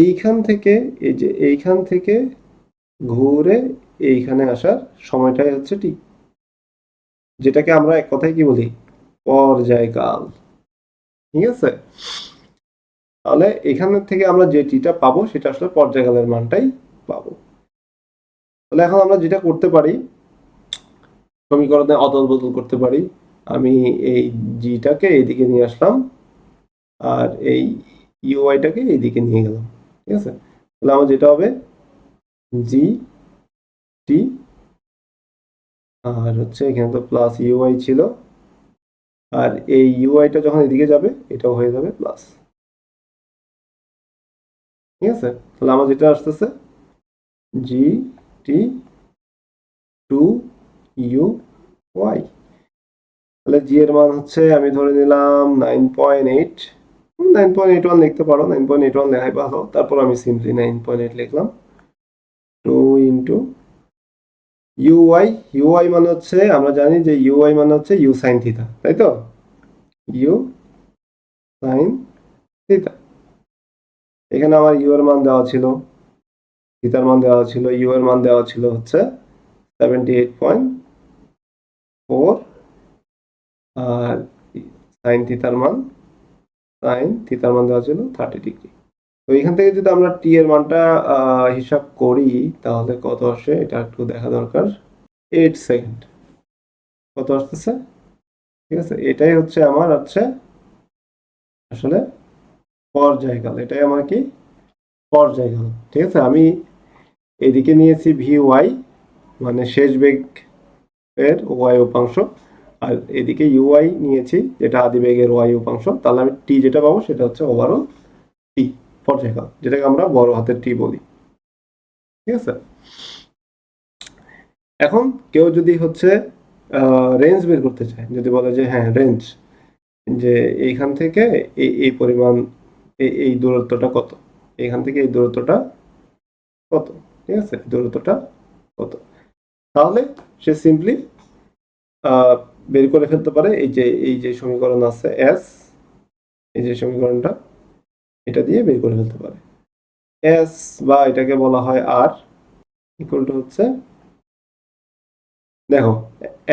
এইখান থেকে, এই যে এইখান থেকে ঘুরে এইখানে আসার সময়টাই হচ্ছে টি যেটাকে আমরা এক কথায় কি বলি? পর্যায়কাল। ঠিক আছে? তাহলে এখান থেকে আমরা যে টিটা পাবো, সেটা আসলে পর্যায়কালের মানটাই পাবো। তাহলে এখন আমরা যেটা করতে পারি, সমীকরণে অদল বদল করতে পারি। আমি এই জিটাকে এইদিকে নিয়ে আসলাম, আর এই ইউআইটাকে এইদিকে নিয়ে গেলাম। ঠিক আছে? তাহলে আমার যেটা হবে জি টি আর হচ্ছে এখানে তো প্লাস ইউআই ছিল। আর এই ইউআইটা যখন এদিকে যাবে, এটাও হয়ে যাবে প্লাস ঠিক আছে? তাহলে আমার যেটা আসতেছে G T two U Y তাহলে জি এর মান হচ্ছে, আমি ধরে নিলাম nine point eight nine point eight one লিখতে পারো নাইন পয়েন্ট এইট ওয়ান লেখাই ভালো। তারপর আমি সিম্পলি নাইন পয়েন্ট এইট লিখলাম। Two into U I U I মানে হচ্ছে, আমরা জানি যে ইউআই মানে হচ্ছে ইউ সাইন থিতা তাই তো? ইউ সাইন থিতা এখানে আমার ইউ এর মান দেওয়া ছিল থিতার মান দেওয়া ছিল ইউ এর মান দেওয়া ছিল হচ্ছে সেভেন্টি এইট পয়েন্ট ফোর আর সাইন থিতার মান সাইন থিতার মান দেওয়া ছিল থার্টি ডিগ্রি তো এখান থেকে যদি আমরা টি এর মানটা হিসাব করি, তাহলে কত আসে? এটা একটু দেখা দরকার। এইট সেকেন্ড কত আসতেছে? ঠিক আছে, এটাই হচ্ছে আমার হচ্ছে আসলে পর্যায়কাল এটাই আমার কি? পর্যায়কাল ঠিক আছে, আমি এদিকে নিয়েছি ভি ওয়াই মানে শেষ বেগ এর ওয়াই উপাংশ আর এদিকে ইউআই নিয়েছি, যেটা আদি বেগের ওয়াই উপাংশ, তাহলে আমি টি যেটা পাবো সেটা হচ্ছে ওভারঅল টি পর্যায়কাল যেটাকে আমরা বড় হাতের টি বলি। ঠিক আছে? এখন কেউ যদি হচ্ছে রেঞ্জ বের করতে চায়, যদি বলে যে হ্যাঁ রেঞ্জ যে এইখান থেকে এই এই পরিমাণ, এই দূরত্বটা কত? এইখান থেকে এই দূরত্বটা কত? ঠিক আছে? দূরত্বটা কত? তাহলে সে সিম্পলি বের করে ফেলতে পারে। এই যে এই যে সমীকরণ আছে এস এই যে সমীকরণটা, এটা দিয়ে বের করে ফেলতে পারে। এস বা এটাকে বলা হয় আর ইকুয়াল টু হচ্ছে, দেখো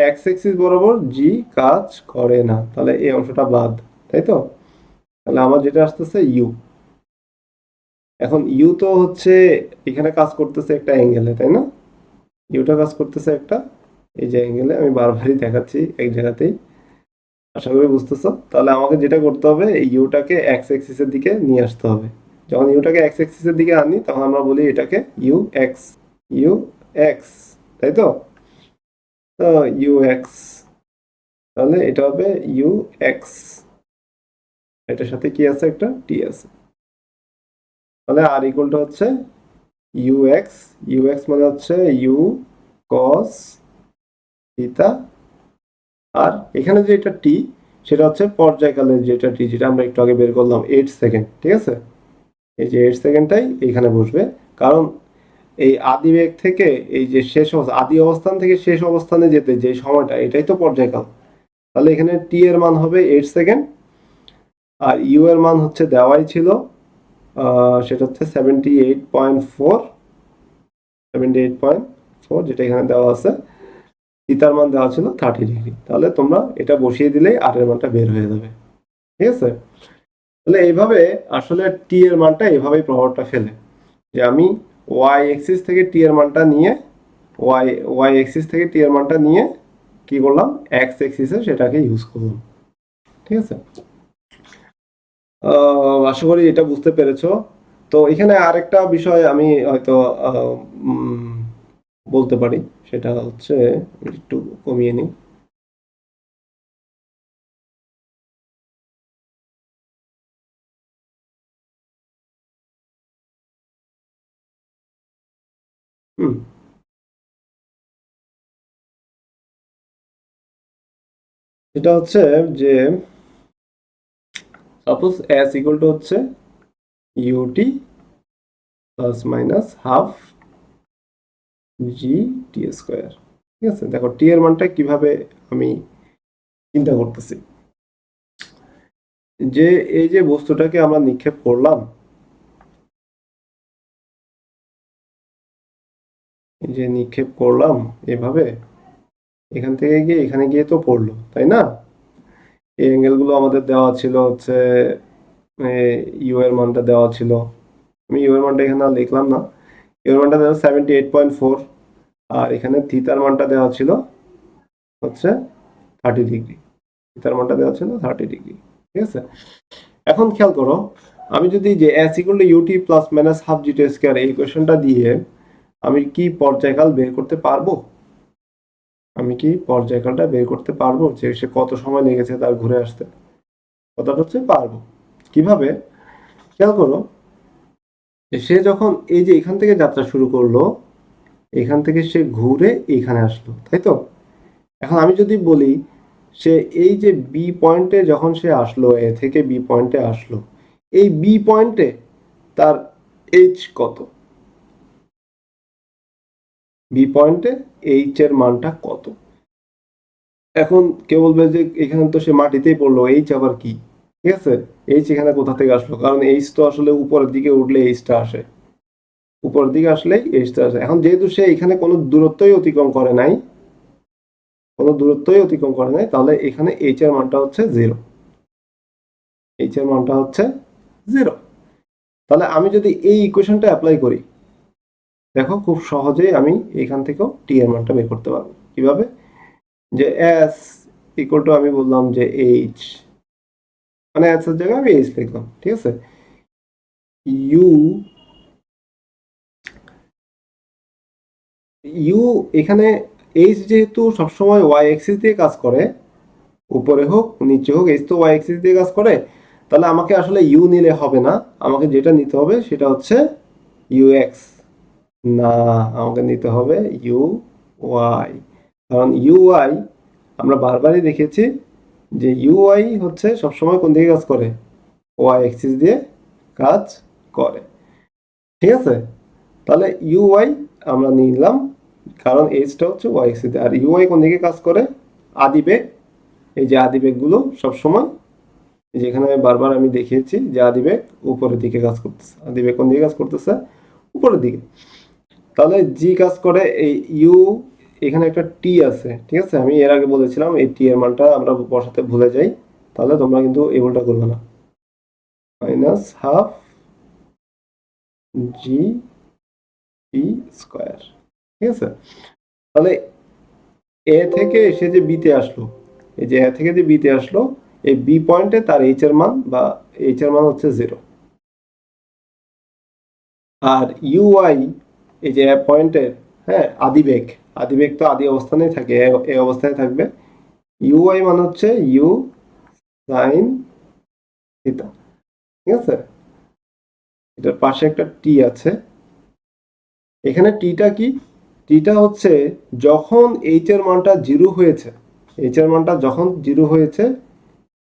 এক্স এক্সিস বরাবর জি কাজ করে না। তাহলে এই অংশটা বাদ, তাই তো? তাহলে আমার যেটা আসতেছে ইউ এখন ইউ তো হচ্ছে, এখানে কাজ করতেছে একটা অ্যাঙ্গেলে তাই না? ইউটা কাজ করতেছে একটা এই যে অ্যাঙ্গেলে আমি বারবারই দেখাচ্ছি এক জায়গাতেই। আশা করি বুঝতেছো? তাহলে আমাকে যেটা করতে হবে, এই ইউটাকে এক্স এক্সিসের দিকে নিয়ে আসতে হবে। যখন ইউটাকে এক্স এক্সিসের দিকে আনি, তখন আমরা বলি এটাকে ইউ এক্স ইউ এক্স তাই তো? তো ইউ এক্স তাহলে এটা হবে ইউ এক্স এটার সাথে কি আছে একটা? টি আছে। তাহলে আর ইকুয়ালটা হচ্ছে ইউ এক্স ইউ এক্স মানে হচ্ছে ইউ কস থিতা আর এখানে যে এটা টি, সেটা হচ্ছে পর্যায়কালের যেটা টি, যেটা আমরা একটু আগে বের করলাম এইট সেকেন্ড ঠিক আছে? এই যে এইট সেকেন্ডটাই এইখানে বসবে। কারণ এই আদি বেগ থেকে এই যে শেষ অবস্থা, আদি অবস্থান থেকে শেষ অবস্থানে যেতে যে সময়টা, এটাই তো পর্যায়কাল। তাহলে এখানে টি এর মান হবে এইট সেকেন্ড আর ইউ এর মান হচ্ছে দেওয়াই ছিল সেটা হচ্ছে seventy eight point four seventy eight point four যেটা এখানে দেওয়া আছে। থিতার মান দেওয়া ছিল থার্টি ডিগ্রি তাহলে তোমরা এটা বসিয়ে দিলেই আর এর মানটা বের হয়ে যাবে। ঠিক আছে? তাহলে এইভাবে আসলে টি এর মানটা এভাবেই প্রভাবটা ফেলে। যে আমি ওয়াই এক্সিস থেকে টি এর মানটা নিয়ে ওয়াই ওয়াই এক্সিস থেকে টি এর মানটা নিয়ে কি করলাম? এক্স এক্সিসে সেটাকে ইউজ করলাম। ঠিক আছে? আশা করি এটা বুঝতে পেরেছ। তো এখানে আরেকটা বিষয় আমি হয়তো বলতে পারি, সেটা হচ্ছে একটু কমিয়ে নিই। হুম। এটা হচ্ছে যে সাপোজ এস ইকুয়াল টু হচ্ছে U T plus minus half G T square ঠিক আছে? দেখো টি এর মানটা কীভাবে আমি চিন্তা করতেছি। যে এই যে বস্তুটাকে আমরা নিক্ষেপ করলাম যে নিক্ষেপ করলাম এভাবে, এখান থেকে গিয়ে এখানে গিয়ে তো পড়ল, তাই না? এই অ্যাঙ্গেলগুলো আমাদের দেওয়া ছিল হচ্ছে ইউ এর মানটা দেওয়া ছিল। আমি ইউ এর মানটা এখানে লিখলাম না। ইউ এর মানটা দেওয়া সেভেন্টি এইট পয়েন্ট ফোর আর এখানে থিতার মানটা দেওয়া ছিল হচ্ছে থার্টি ডিগ্রি থিতার মানটা দেওয়া ছিল থার্টি ডিগ্রি ঠিক আছে? এখন খেয়াল করো, আমি যদি যে S equal to U T plus minus half G T square এই কোয়েশনটা দিয়ে আমি কি পর্যায়কাল বের করতে পারব? আমি কি পর্যায়কালটা বের করতে পারব যে সে কত সময় লেগেছে তার ঘুরে আসতে? কথাটা হচ্ছে পারব। কীভাবে? খেয়াল করো সে যখন এই যে এখান থেকে যাত্রা শুরু করল এখান থেকে সে ঘুরে এইখানে আসলো, তাই তো? এখন আমি যদি বলি, সে এই যে বি পয়েন্টে যখন সে আসলো, এ থেকে বি পয়েন্টে আসলো, এই বি পয়েন্টে তার এইচ কত? বি পয়েন্টে এইচ এর মানটা কত? এখন কে বলবে যে এখানে তো সে মাটিতেই পড়ল এইচ আবার কি? ঠিক আছে? এইচ এখানে কোথা থেকে আসলো? কারণ এইচ তো আসলে উপরের দিকে উঠলে এইচটা আসে। উপরের দিকে আসলেই এইচটা আসে। এখন যেহেতু সে এখানে কোনো দূরত্বই অতিক্রম করে নাই, কোনো দূরত্বই অতিক্রম করে নাই, তাহলে এখানে এইচ এর মানটা হচ্ছে জিরো এইচ এর মানটা হচ্ছে জিরো তাহলে আমি যদি এই ইকুয়েশনটা অ্যাপ্লাই করি, দেখো খুব সহজেই আমি এখান থেকেও টি এর মানটা বের করতে পারব। কীভাবে? যে এস ইকুয়াল টু আমি বললাম যে এইচ মানে এস এর জায়গায় আমি এইচ লিখলাম, ঠিক আছে? ইউ ইউ এখানে এইচ যেহেতু সবসময় ওয়াই এক্সিস দিয়ে কাজ করে, উপরে হোক, নিচে হোক এইচ তো ওয়াই এক্সিস দিয়ে কাজ করে, তাহলে আমাকে আসলে ইউ নিলে হবে না। আমাকে যেটা নিতে হবে সেটা হচ্ছে ইউ এক্স না, আমাকে নিতে হবে ইউ ওয়াই কারণ ইউ ওয়াই আমরা বারবারই দেখেছি যে ইউ ওয়াই হচ্ছে সবসময় কোন দিকে কাজ করে? ওয়াই এক্সিস দিয়ে কাজ করে। ঠিক আছে? তাহলে ইউ ওয়াই আমরা নিয়ে নিলাম কারণ এইচটা হচ্ছে ওয়াই আর ইউ ওয়াই কোন দিকে কাজ করে? আদিবেগ এই যে আদিবেগগুলো সবসময় যেখানে বারবার আমি দেখিয়েছি যে আদিবেগ উপরের দিকে কাজ করতেছে। আদিবেগ কোন দিকে কাজ করতেছে? উপরের দিকে। তাহলে জি কাজ করে এই ইউ এখানে একটা টি আছে, ঠিক আছে? আমি এর আগে বলেছিলাম, এই টি এর মানটা আমরা বসাতে ভুলে যাই, তাহলে তোমরা কিন্তু এই ভুলটা করবে না। Minus half G T square ঠিক আছে? তাহলে এ থেকে সে যে বিতে আসলো, এই যে এ থেকে যে বিতে আসলো, এই বি পয়েন্টে তার এইচ এর মান বা এইচ এর মান হচ্ছে জিরো আর ইউআই এই যে পয়েন্টের হ্যাঁ আদিবেগ আদিবেগ তো আদি অবস্থানেই থাকে, এ- অবস্থায় থাকবে। ইউআই মানে হচ্ছে ইউ সাইন থিটা ঠিক আছে? এটার পাশে একটা টি আছে। এখানে টিটা কি? টিটা হচ্ছে যখন এইচ এর মানটা জিরো হয়েছে এইচ এর মানটা যখন জিরো হয়েছে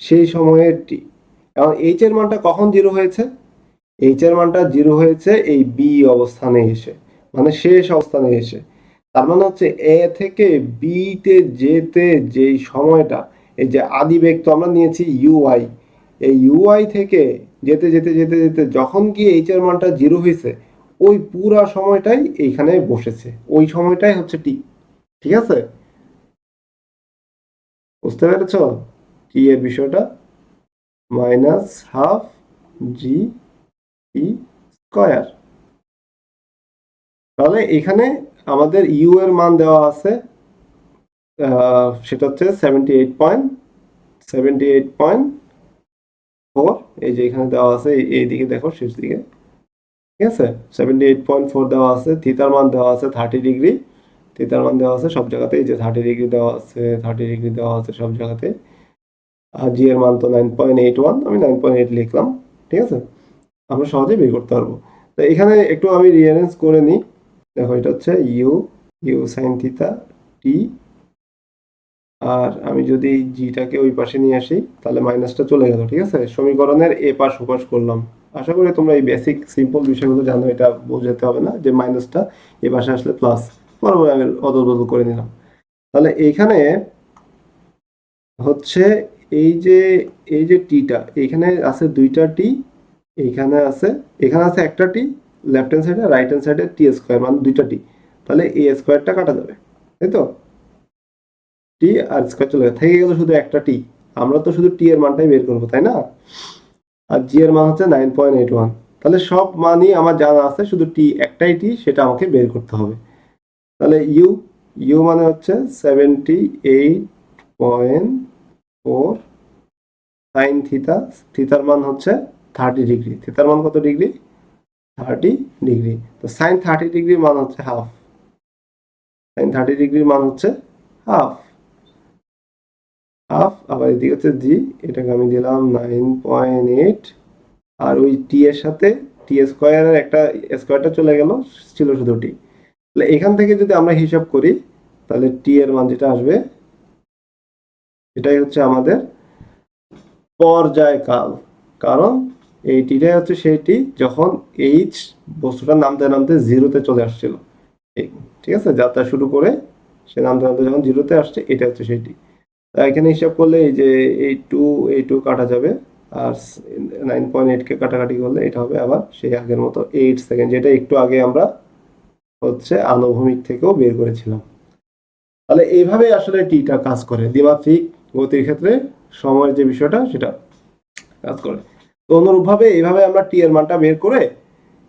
সেই সময়ের টি এখন এইচ এর মানটা কখন জিরো হয়েছে? এইচ এর মানটা জিরো হয়েছে এই বি অবস্থানে এসে মানে শেষ অবস্থানে এসে। তার মানে হচ্ছে এ থেকে বি তে যেতে যেই সময়টা, এই যে আদি বেগ তো আমরা নিয়েছি ইউআই এই ইউআই থেকে যেতে যেতে যেতে যেতে যখন গিয়ে এইচ এর মানটা জিরো হয়েছে ওই পুরা সময়টাই এইখানে বসেছে। ওই সময়টাই হচ্ছে টি, ঠিক আছে? বুঝতে পেরেছ? কি এর বিষয়টা? Minus half G T square. তাহলে এখানে আমাদের ইউ এর মান দেওয়া আছে সেটা হচ্ছে seventy eight point seventy eight point four এই যে এখানে দেওয়া আছে, এই দিকে দেখো, শেষ দিকে। ঠিক আছে? সেভেন্টি এইট পয়েন্ট ফোর দেওয়া আছে থিতার মান দেওয়া আছে থার্টি ডিগ্রি থিতার মান দেওয়া আছে সব জায়গাতেই যে থার্টি ডিগ্রি দেওয়া আছে থার্টি ডিগ্রি দেওয়া আছে সব জায়গাতে। আর জি এর মান তো নাইন পয়েন্ট এইট ওয়ান আমি নাইন পয়েন্ট এইট লিখলাম, ঠিক আছে? আমরা সহজেই বের করতে পারব। তো এখানে একটু আমি রিয়ারেঞ্জ করে নিই। দেখো এটা হচ্ছে U U sine theta T আর আমি যদি জিটাকে ওই পাশে নিয়ে আসি, তাহলে মাইনাসটা চলে গেল, ঠিক আছে? সমীকরণের এ পাশ ওপাশ করলাম। আশা করি তোমরা এই বেসিক সিম্পল বিষয়গুলো জানো, এটা বোঝাতে হবে না যে মাইনাসটা এ পাশে আসলে প্লাস বরাবর আমি অদল বদল করে নিলাম। তাহলে এইখানে হচ্ছে এই যে এই যে টিটা এইখানে আছে দুইটা টি এইখানে আছে, এখানে আছে একটা টি লেফট হ্যান্ড সাইডে রাইট হ্যান্ড সাইডে টি স্কোয়ার মানে দুইটা টি তাহলে এ স্কোয়ারটা কাটা যাবে, তাই তো? টি আর স্কোয়ার চলে গেল থেকে গেল শুধু একটা টি। আমরা তো শুধু টি এর মানটাই বের করব, তাই না? আর জি এর মান হচ্ছে নাইন পয়েন্ট এইট ওয়ান। তাহলে সব মানই আমার জানা আছে, শুধু টি একটাই টি, সেটা আমাকে বের করতে হবে। তাহলে ইউ ইউ মানে হচ্ছে seventy eight point four sine theta থিতার মান হচ্ছে থার্টি ডিগ্রি থিতার মান কত ডিগ্রি থার্টি ডিগ্রি তো সাইন থার্টি ডিগ্রির মান হচ্ছে হাফ সাইন থার্টি ডিগ্রির মান হচ্ছে হাফ হাফ আবার এদিকে হচ্ছে জি এটাকে আমি দিলাম নাইন পয়েন্ট এইট আর ওই টি এর সাথে টি স্কোয়ারের একটা স্কোয়ারটা চলে গেল, ছিল শুধু টি তাহলে এখান থেকে যদি আমরা হিসাব করি, তাহলে টি এর মান যেটা আসবে, এটাই হচ্ছে আমাদের পর্যায়কাল। কারণ এই টিটাই হচ্ছে সেইটি যখন এইচ বস্তুটা নামতে নামতে জিরোতে চলে আসছিল। ঠিক আছে? যাত্রা শুরু করে সে নামতে নামতে যখন জিরোতে আসছে এটা হচ্ছে সেইটি এখানে হিসাব করলে এই যে এই টু এই টু কাটা যাবে, আর নাইন পয়েন্ট এইটকে কাটাকাটি করলে এটা হবে আবার সেই আগের মতো এইট সেকেন্ড যেটা একটু আগে আমরা হচ্ছে আনুভূমিক থেকেও বের করেছিলাম। তাহলে এইভাবে আসলে টিটা কাজ করে, দ্বিমাত্রিক গতির ক্ষেত্রে সময়ের যে বিষয়টা সেটা কাজ করে। তো অনুরূপভাবে এইভাবে আমরা টি এর মানটা বের করে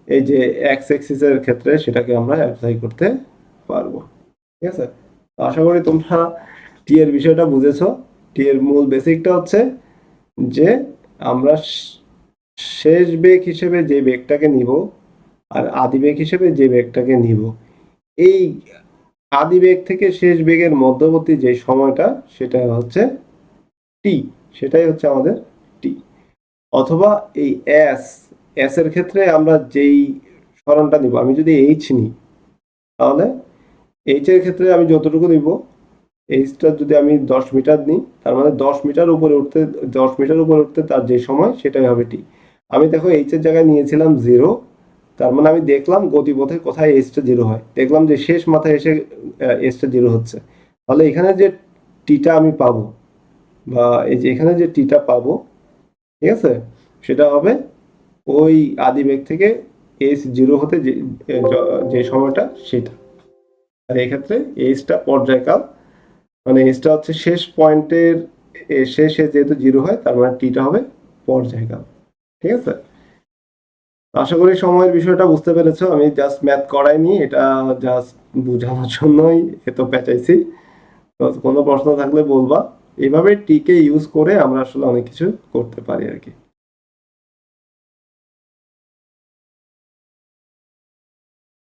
এই যে এক্স এক্সিসের ক্ষেত্রে সেটাকে আমরা অ্যাপ্লাই করতে পারব। ঠিক আছে? আশা করি তোমরা টি এর বিষয়টা বুঝেছ? টি এর মূল বেসিকটা হচ্ছে যে আমরা শেষ বেগ হিসেবে যে বেগটাকে নিব আর আদি বেগ হিসেবে যে বেগটাকে নিব, এই আদি বেগ থেকে শেষ বেগের মধ্যবর্তী যে সময়টা সেটা হচ্ছে টি সেটাই হচ্ছে আমাদের টি অথবা এই এস এস এর ক্ষেত্রে আমরা যেই সরণটা নিব, আমি যদি এইচ নিই, তাহলে এইচ এর ক্ষেত্রে আমি যতটুকু নিব এইচটা যদি আমি দশ মিটার নিই, তার মানে দশ মিটার উপরে উঠতে, দশ মিটার উপরে উঠতে তার যে সময়, সেটাই হবে টি আমি দেখো এইচ এর জায়গায় নিয়েছিলাম জিরো তার মানে আমি দেখলাম গতিপথে কোথায় এইচটা জিরো হয়। দেখলাম যে শেষ মাথায় এসে এইচটা জিরো হচ্ছে। তাহলে এখানে যে টিটা আমি পাবো, বা এই যে এখানে যে টিটা পাবো, ঠিক আছে? সেটা হবে ওই আদি বেগ থেকে এইচ জিরো হতে যে যে সময়টা সেটা। আর এক্ষেত্রে এইচটা পর্যায়কাল মানে এইচটা হচ্ছে শেষ পয়েন্টের শেষে যেহেতু জিরো হয়, তার মানে টিটা হবে পর্যায়কাল ঠিক আছে? আশা করি সময়ের বিষয়টা বুঝতে পেরেছ। আমি জাস্ট ম্যাথ করাইনি, এটা জাস্ট বোঝানোর জন্যই এত পেঁচাইছি। তো কোনো প্রশ্ন থাকলে বলবা। এভাবে টিকে ইউজ করে আমরা আসলে অনেক কিছু করতে পারি আর কি।